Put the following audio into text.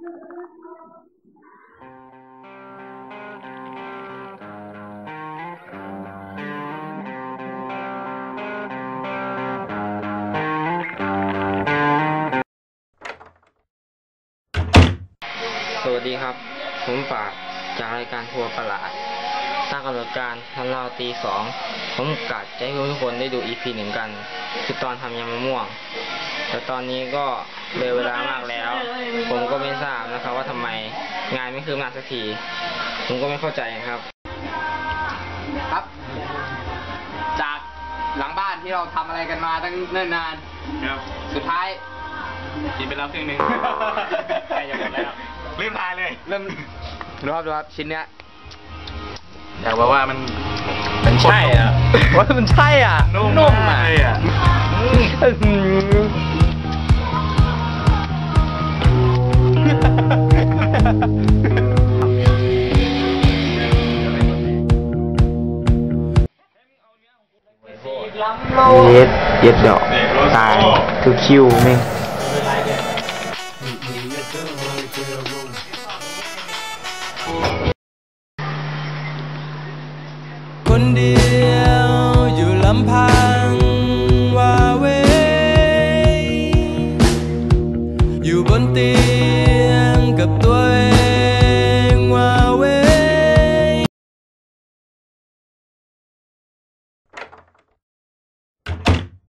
สวัสดีครับ ผมปาดจากรายการทัวร์ประหลาดตั้งกำหนดการทันราวตีสอง ผมกะจะให้ทุกคนได้ดู EP หนึ่งกัน คือตอนทำยำมะม่วง แต่ตอนนี้ก็เลยเวลามากแล้ว ผมก็ไม่ทราบนะครับ ว่าทำไมงานไม่คืบหน้าสักที ผมก็ไม่เข้าใจครับ ครับ จากหลังบ้านที่เราทำอะไรกันมาตั้งเนิ่นนานครับ สุดท้ายกินไปแล้วครึ่งหนึ่งใกล้จะหมดแล้วรีบทายเลยเริ่มดูครับดูครับชิ้นเนี้ยอยากบอกว่ามันมันใช่อะว่ามันใช่อะนุ่มนุ่มมาอะ เย็ดเย็ดดอกตายคือคิวแม่งคนเดียวอยู่ลำพัง